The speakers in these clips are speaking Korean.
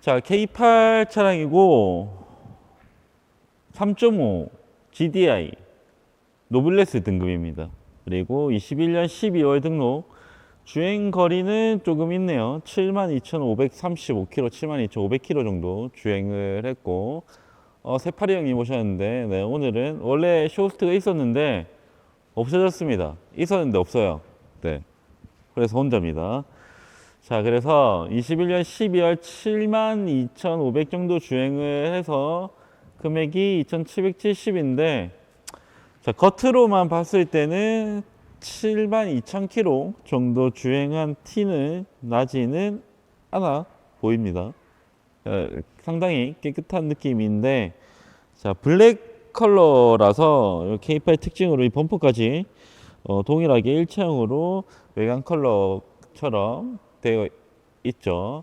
자, K8 차량이고 3.5 GDI 노블레스 등급입니다. 그리고 21년 12월 등록 주행 거리는 조금 있네요. 72,535km, 72,500km 정도 주행을 했고 어, 세파리 형님 오셨는데 네, 오늘은 원래 쇼스트가 있었는데 없어졌습니다. 있었는데 없어요. 네. 그래서 혼자입니다. 자, 그래서 21년 12월 72,500 정도 주행을 해서 금액이 2,770인데 자, 겉으로만 봤을 때는 72,000km 정도 주행한 티는 나지는 않아 보입니다. 어, 상당히 깨끗한 느낌인데 자, 블랙 컬러라서 K8 특징으로 이 범퍼까지 어, 동일하게 일체형으로 외관 컬러처럼 되어 있죠.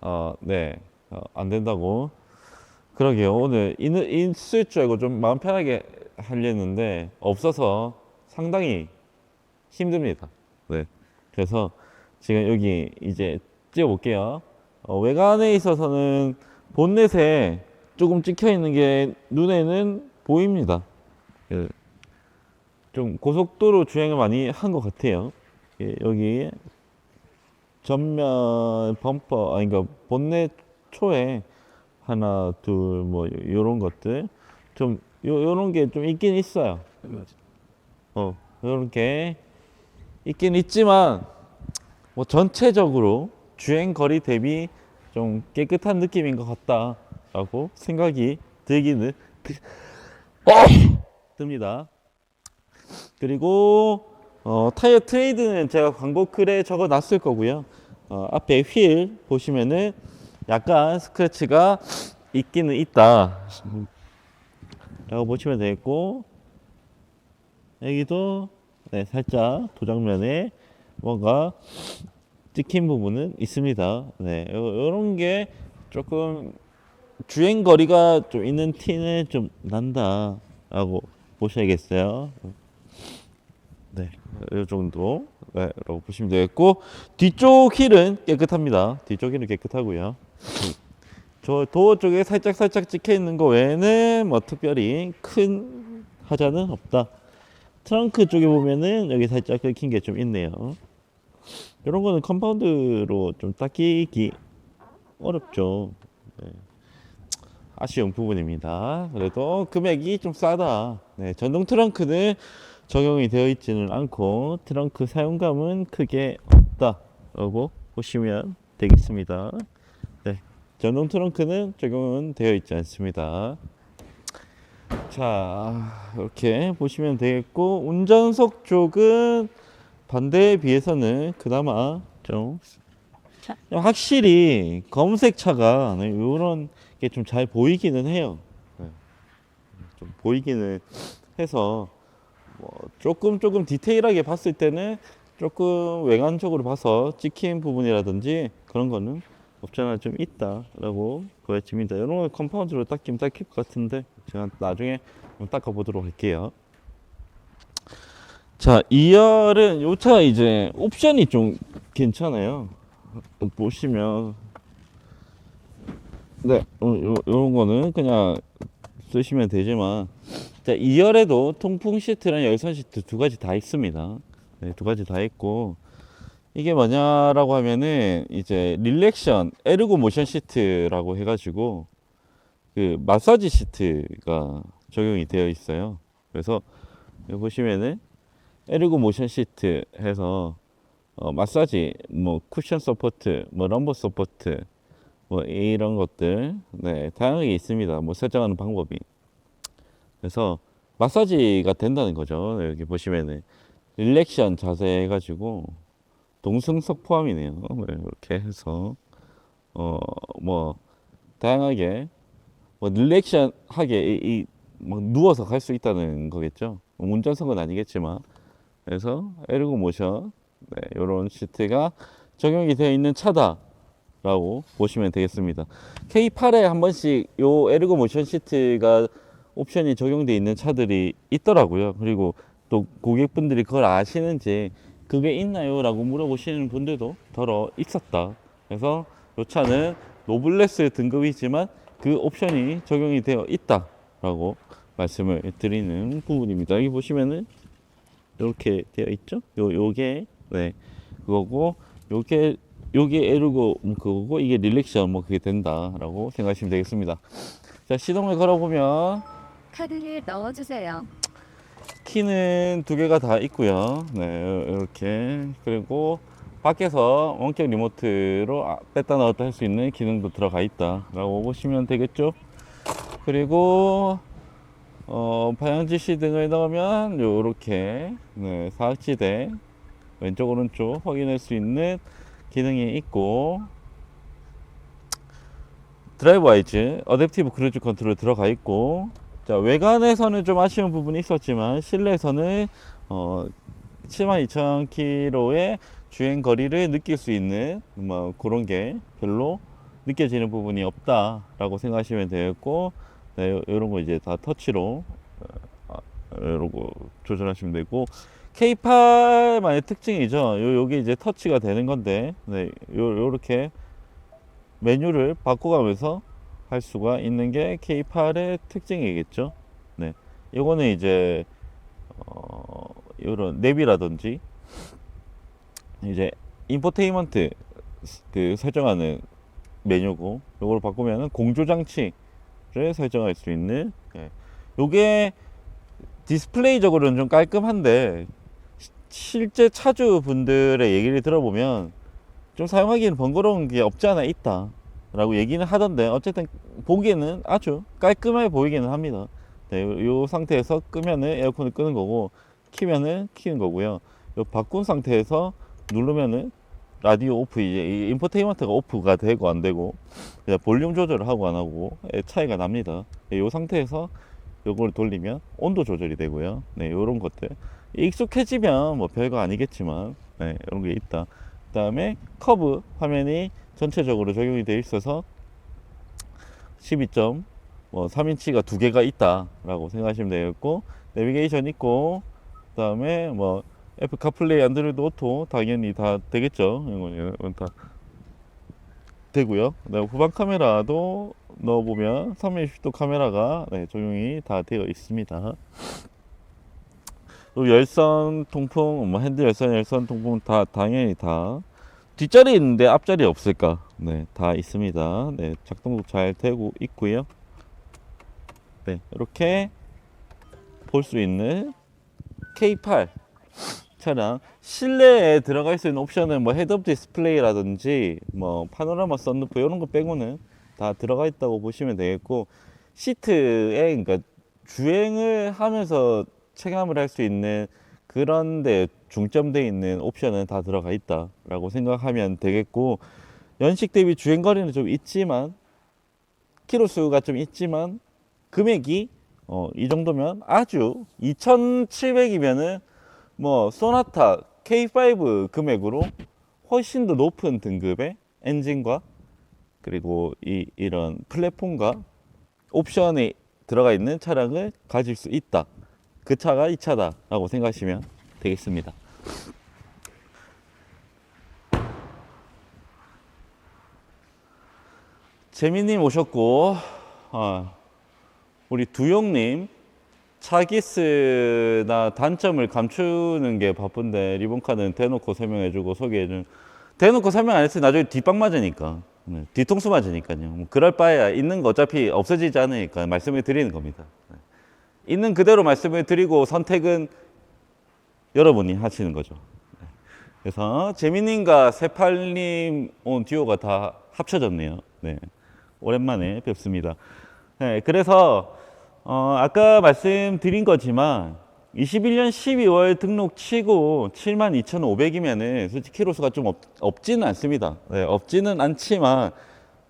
어, 네. 어, 안 된다고. 그러게요. 오늘 있, 있을 줄 알고 좀 마음 편하게 하려는데 없어서 상당히 힘듭니다. 네. 그래서 지금 여기 이제 찍어볼게요. 어, 외관에 있어서는 본넷에 조금 찍혀 있는 게 눈에는 보입니다. 예. 좀 고속도로 주행을 많이 한 것 같아요. 예, 여기 전면 범퍼, 아니, 그러니까 본넷 초에 하나, 둘, 뭐, 요런 것들. 좀, 요, 요런 게 좀 있긴 있어요. 어, 요런 게 있긴 있지만, 뭐, 전체적으로 주행 거리 대비 좀 깨끗한 느낌인 것 같다라고 생각이 들기는 드- 듭니다. 그리고 어, 타이어 트레이드는 제가 광고 글에 적어 놨을 거고요. 어, 앞에 휠 보시면은 약간 스크래치가 있기는 있다. 라고 보시면 되겠고, 여기도 네, 살짝 도장면에 뭔가 찍힌 부분은 있습니다. 네, 이런 게 조금 주행 거리가 좀 있는 티는 좀 난다라고 보셔야겠어요. 네, 이 정도 네, 라고 보시면 되겠고 뒤쪽 휠은 깨끗합니다. 뒤쪽 휠은 깨끗하고요. 저 도어 쪽에 살짝 살짝 찍혀 있는 거 외에는 뭐 특별히 큰 하자는 없다. 트렁크 쪽에 보면은 여기 살짝 긁힌 게 좀 있네요. 이런 거는 컴파운드로 좀 닦이기 어렵죠. 네. 아쉬운 부분입니다. 그래도 금액이 좀 싸다. 네, 전동 트렁크는 적용이 되어 있지는 않고 트렁크 사용감은 크게 없다라고 보시면 되겠습니다. 네, 전동 트렁크는 적용은 되어 있지 않습니다. 자, 이렇게 보시면 되겠고 운전석 쪽은 반대에 비해서는 그나마 좀 자. 확실히 검은색 차가 네, 이런 게 좀 잘 보이기는 해요. 네. 좀 보이기는 해서 뭐 조금 조금 디테일하게 봤을 때는 조금 외관적으로 봐서 찍힌 부분이라든지 그런 거는 없잖아 좀 있다라고 보여집니다. 이런 거 컴파운드로 닦이면 닦일 것 같은데 제가 나중에 닦아보도록 할게요. 자, 2열은 요차 이제 옵션이 좀 괜찮아요. 보시면 네, 어, 요, 요 런 거는 그냥 쓰시면 되지만 자, 2열에도 통풍 시트랑 열선 시트 두 가지 다 있습니다. 네, 두 가지 다 있고 이게 뭐냐라고 하면은 이제 릴렉션 에르고 모션 시트라고 해가지고 그 마사지 시트가 적용이 되어 있어요. 그래서 보시면은 에르고 모션 시트 해서 어, 마사지, 뭐 쿠션 서포트, 뭐 럼버 서포트, 뭐 이런 것들 네 다양하게 있습니다. 뭐 설정하는 방법이 그래서 마사지가 된다는 거죠. 네, 여기 보시면은 릴렉션 자세 해가지고 동승석 포함이네요. 네, 이렇게 해서 어 뭐 다양하게 뭐 릴렉션 하게 이, 이막 누워서 갈 수 있다는 거겠죠. 뭐 운전석은 아니겠지만 그래서 에르고 모션 네, 이런 시트가 적용이 되어 있는 차다라고 보시면 되겠습니다. K8에 한 번씩 요 에르고 모션 시트가 옵션이 적용되어 있는 차들이 있더라고요. 그리고 또 고객분들이 그걸 아시는지 그게 있나요? 라고 물어보시는 분들도 더러 있었다. 그래서 이 차는 노블레스 등급이지만 그 옵션이 적용이 되어 있다 라고 말씀을 드리는 부분입니다. 여기 보시면은 이렇게 되어 있죠? 요 요게 네 그거고 요게 요게 에르고 음, 그거고 이게 릴렉션 뭐 그게 된다라고 생각하시면 되겠습니다. 자 시동을 걸어보면 카드를 넣어주세요. 키는 두 개가 다 있고요. 네, 이렇게 그리고 밖에서 원격 리모트로 아, 뺐다 넣었다 할 수 있는 기능도 들어가 있다라고 보시면 되겠죠. 그리고 어, 방향지시 등을 넣으면 요렇게 네, 사각지대 왼쪽 오른쪽 확인할 수 있는 기능이 있고 드라이브 와이즈 어댑티브 크루즈 컨트롤 들어가 있고 자 외관에서는 좀 아쉬운 부분이 있었지만 실내에서는 어 72,000km의 주행 거리를 느낄 수 있는 뭐 그런 게 별로 느껴지는 부분이 없다라고 생각하시면 되겠고 네, 요- 요런 거 이제 다 터치로 어, 아, 조절하시면 되고 K8만의 특징이죠. 요 요게 이제 터치가 되는 건데 네, 요 요렇게 메뉴를 바꿔가면서 할 수가 있는 게 K8의 특징이겠죠. 네. 요거는 이제 어 요런 내비라든지 이제 인포테인먼트 그 설정하는 메뉴고 요걸 바꾸면은 공조 장치를 설정할 수 있는 예. 요게 디스플레이적으로는 좀 깔끔한데 시- 실제 차주 분들의 얘기를 들어보면 좀 사용하기는 번거로운 게 없지 않아 있다 라고 얘기는 하던데 어쨌든 보기에는 아주 깔끔해 보이기는 합니다. 네, 요, 요 상태에서 끄면은 에어컨을 끄는 거고 키면은 키는 거고요. 요 바꾼 상태에서 누르면은 라디오 오프 이제 이 인포테인먼트가 오프가 되고 안 되고 볼륨 조절을 하고 안 하고 의 차이가 납니다. 네, 요 상태에서 요걸 돌리면 온도 조절이 되고요. 네 요런 것들. 익숙해지면 뭐 별거 아니겠지만 네 이런 게 있다 그 다음에 커브 화면이 전체적으로 적용이 되어 있어서 12점 뭐 3인치가 두 개가 있다라고 생각하시면 되겠고 내비게이션 있고 그 다음에 뭐 애플 카플레이 안드로이드 오토 당연히 다 되겠죠. 이건 다 되고요. 그다음에 후방 카메라도 넣어보면 360도 카메라가 네, 적용이 다 되어 있습니다 또 열선 통풍 뭐 핸들 열선 열선 통풍 다 당연히 다 뒷자리 있는데 앞자리 없을까? 네, 다 있습니다. 네, 작동도 잘 되고 있고요. 네, 이렇게 볼 수 있는 K8 차량 실내에 들어갈 수 있는 옵션은 뭐 헤드업 디스플레이라든지 뭐 파노라마 썬루프 이런 거 빼고는 다 들어가 있다고 보시면 되겠고 시트에 그러니까 주행을 하면서 체감을 할 수 있는 그런 데 중점되어 있는 옵션은 다 들어가 있다라고 생각하면 되겠고 연식 대비 주행 거리는 좀 있지만 키로 수가 좀 있지만 금액이 어, 이 정도면 아주 2,700이면은 뭐 소나타 K5 금액으로 훨씬 더 높은 등급의 엔진과 그리고 이 이런 플랫폼과 옵션이 들어가 있는 차량을 가질 수 있다. 그 차가 이 차다 라고 생각하시면 되겠습니다. 재민님 오셨고, 아, 우리 두용님 차기스나 단점을 감추는 게 바쁜데 리본카는 대놓고 설명해주고 소개해준. 대놓고 설명 안 했으면 나중에 뒷방 맞으니까. 네, 뒤통수 맞으니까요. 뭐 그럴 바에야 있는 거 어차피 없어지지 않으니까 말씀을 드리는 겁니다. 네. 있는 그대로 말씀을 드리고 선택은 여러분이 하시는 거죠. 네. 그래서 재민님과 세팔님 온 듀오가 다 합쳐졌네요. 네. 오랜만에 뵙습니다. 네, 그래서 어, 아까 말씀드린 거지만 21년 12월 등록 치고 72,500이면은 솔직히 키로수가 좀 없, 없지는 않습니다. 네, 없지는 않지만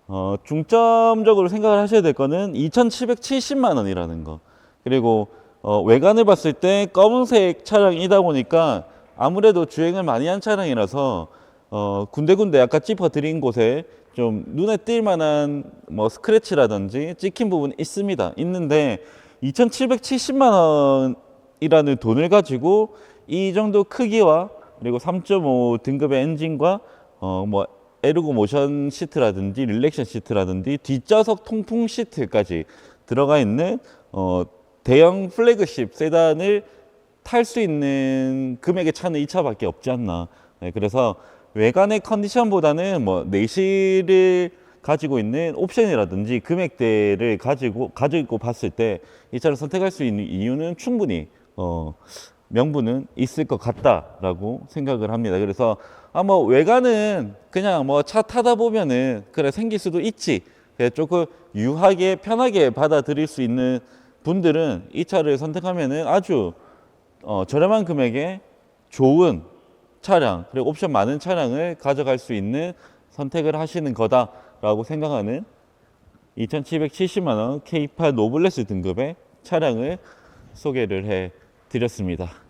어, 중점적으로 생각을 하셔야 될 거는 2,770만 원이라는 거. 그리고 어, 외관을 봤을 때 검은색 차량이다 보니까 아무래도 주행을 많이 한 차량이라서 어, 군데군데 아까 짚어드린 곳에 좀 눈에 띌 만한 뭐 스크래치라든지 찍힌 부분이 있습니다. 있는데 2,770만 원이라는 돈을 가지고 이 정도 크기와 그리고 3.5 등급의 엔진과 어, 뭐 에르고 모션 시트라든지 릴렉션 시트라든지 뒷좌석 통풍 시트까지 들어가 있는 어, 대형 플래그십 세단을 탈 수 있는 금액의 차는 이 차밖에 없지 않나. 네, 그래서 외관의 컨디션보다는 뭐 내실을 가지고 있는 옵션이라든지 금액대를 가지고 가지고 봤을 때 이 차를 선택할 수 있는 이유는 충분히 어, 명분은 있을 것 같다라고 생각을 합니다. 그래서 아뭐 외관은 그냥 뭐 차 타다 보면은 그래 생길 수도 있지. 조금 유하게 편하게 받아들일 수 있는 분들은 이 차를 선택하면은 아주 어, 저렴한 금액에 좋은 차량 그리고 옵션 많은 차량을 가져갈 수 있는 선택을 하시는 거다라고 생각하는 2,770만 원 K8 노블레스 등급의 차량을 소개를 해 드렸습니다.